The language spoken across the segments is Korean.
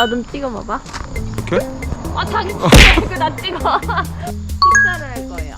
나 좀 찍어봐봐. 이렇게? 아 자기 찍어. 그나 찍어. 식사를 할 거예요.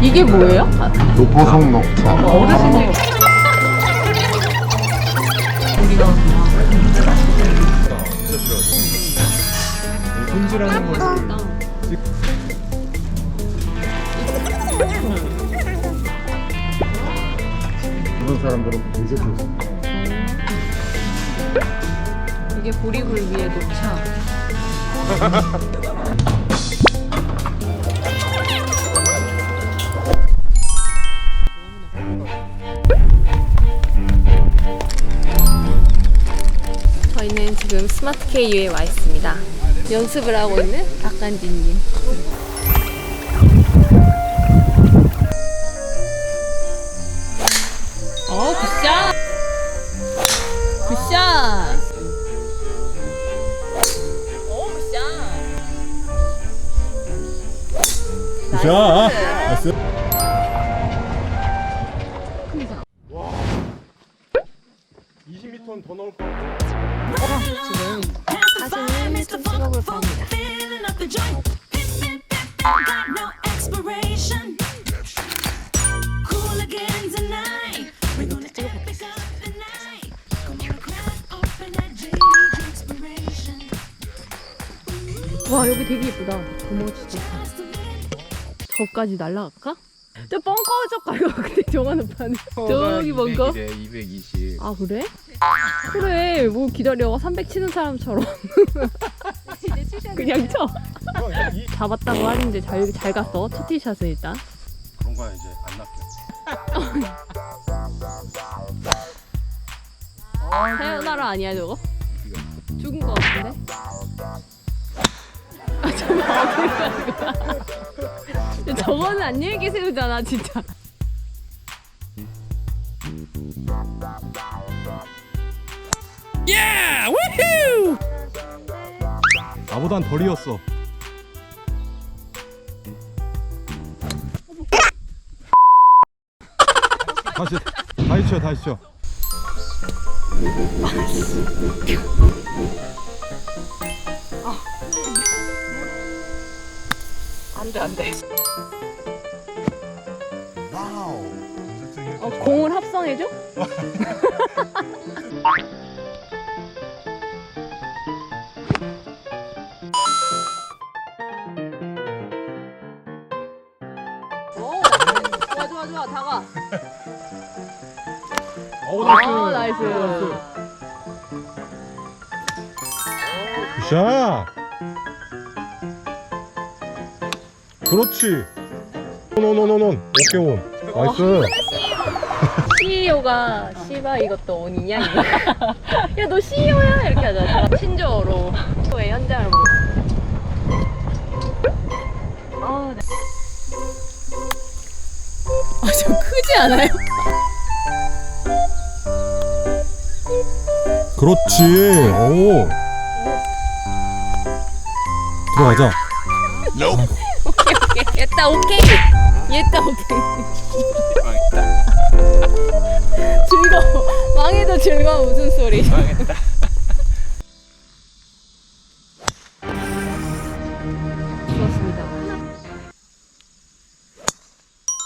이게 뭐예요? 노포성 녹차. 어르신들. 손질하는 거지. 그런 사람들은 되게 좋습니다. 이게 보리굴비의 녹차. 저희는 지금 스마트 KU에 와 있습니다. 연습을 하고 있는 박간진님. 어, 굿샷! 굿샷! 자, 나이스. 더 넣을 거. 지금 좀 찍어볼까 합니다. Filling up the joint. Hit, hit, hit, got no expiration. 와 여기 되게 예쁘다. 고모 진짜. 저까지 날라갈까? 저저 가요. 근데 정한 오빠는 저기 벙커. 220. 아 그래? 그래 뭐 기다려 300 치는 사람처럼 그냥 쳐 잡았다고 하는데 잘, 잘 갔어 첫 티샷은 일단 그런 거야 이제 안 낚여. 사요나라 아니야 저거? 죽은 거 같은데? 아 저거 어딜 가는 거야 근데 저거는 안녕히 계세요잖아 진짜 나보단 덜이었어. 다시 다시 쳐 다시 쳐. 안돼 안돼 와우. 어, 공을 합성해줘? 오, 좋아 좋아 좋아 다가 오아 나이스 굿샷. 그렇지. 노노노노노. 오케이 온. 나이스. CEO가 씨바 이것도 온이냐 이거 야 너 CEO야 이렇게 하잖아 친절로 의 현장을 보고 아, 네. 아, 좀 크지 않아요? 그렇지. 오. 들어가자. 얘따 오케이? 얘따 오케이. 즐거워. 망해도 즐거운 웃음소리. 좋았습니다.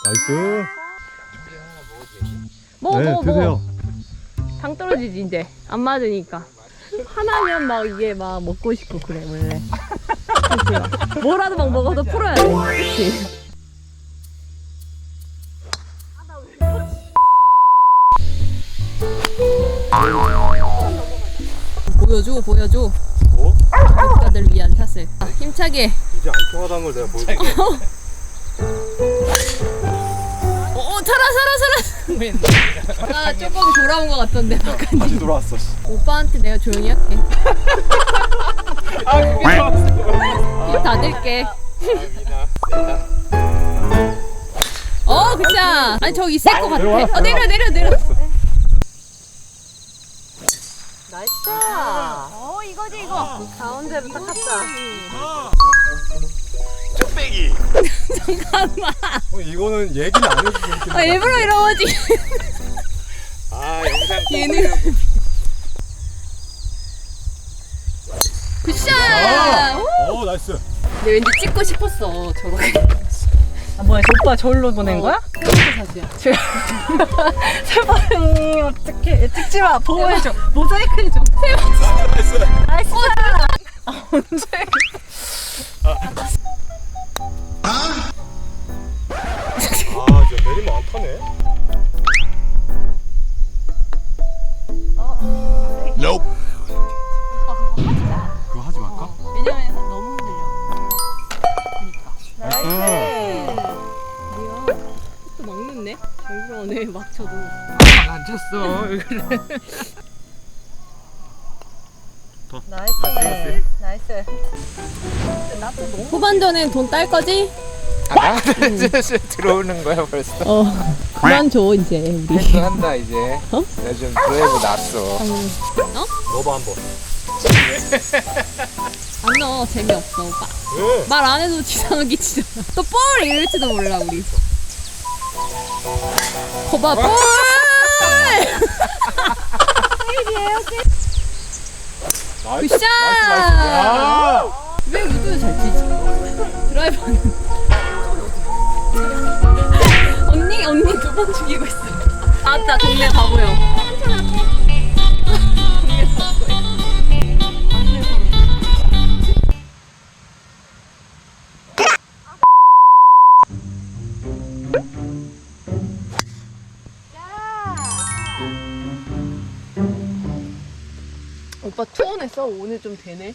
나이스. 먹어 네, 먹어 드세요. 먹어 당 떨어지지 이제. 안 맞으니까 하나면 막 이게 막 먹고 싶고 그래 원래 그치? 뭐라도 막 먹어서 풀어야 돼 그치? 보여줘 보여줘 뭐? 구독자들 위한 탓을 아, 힘차게 이제 안 통하다는 걸 내가 보여줄게. 살아 살아 살아. 아 조금 돌아온 것 같던데 약간 다시 돌아왔어. 오빠한테 내가 조용히 할게. 입 닫을게. 어 그쵸. 아니 저기 있을 것 같아. 어 내려 내려 내려. 나이스. 어 이거지 이거. 가운데로 딱 갔다 뚝배기. 잠깐만. 어, 이거는 얘기는 안 해주고 있긴 아, 일부러 이런 거지. 아 영상 얘는. 굿샷! 아! 오 나이스. 근데 왠지 찍고 싶었어, 저렇게. 아, 뭐야, 오빠 저기로 보낸 어, 거야? 그렇게 사주야. 저... 세번 어떻게 찍지 마. 보호해줘. 모자이크 해줘. 아, 나이스. 나이스. 어, 아, 언제? 진짜 내리면 안 타네. 그거 하지 말까? 왜냐면 너무 흔들려 나이스. 뭐야 또 막는네? 잘 그러네 막 쳐도 안 쳤어. 나이스. 나이스. 후반전엔 돈 딸 거지? 아, 들어오는 거야 벌써. 어 그만 줘 이제 우리 또 한다 이제. 어? 요즘 드라이브 났어. 넣어봐 한번. 안 넣어 재미없어 오빠 왜? 말 안 해도 지상하게 치잖아 또 볼 이럴지도 몰라 우리 거봐 볼 나이스. 굿샷 아! 왜 유도를 잘 치지? 드라이버는 언 언니 두번 죽이고 있어 아따 동네 바보요 동네 바보요. 오빠 투혼했어? 오늘 좀 되네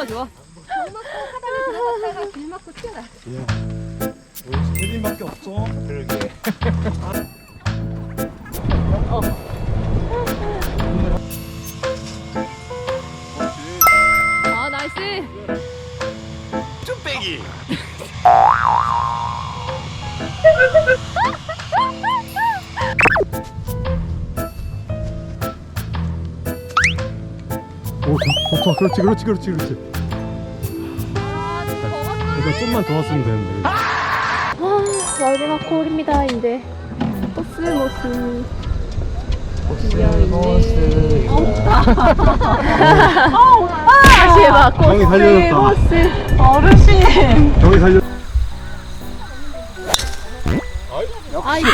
좋아 좋아 스크린밖에 없어. 그러게. 아 나이스 쭈빼기. 그렇지, 그렇지, 그렇지, 그렇지. 그러니까 좀만 더 왔으면 되는데. 아, 마지막 콜입니다 이제 코스모스 모스. 다시 해봐 형이 살려줬다. 코스모스 어르신. 형이 살려. 아이고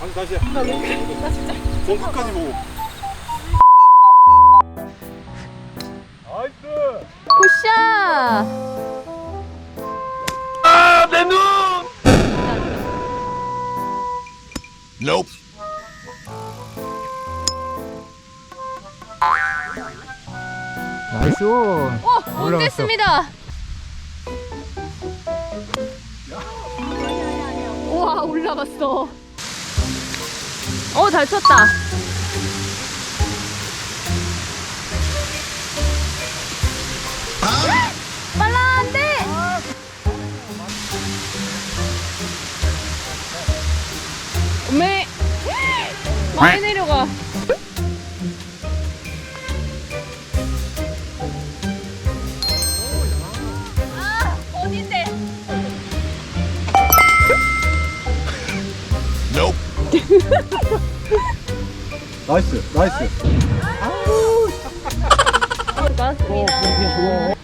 나이스 다시 다시. 손 끝까지 보고. 나이스. 굿샷 나이스. 오! 못 올라갔어. 됐습니다 와 올라갔어. 어 잘 쳤다. 빨 나이스, 나이스. 고맙습니다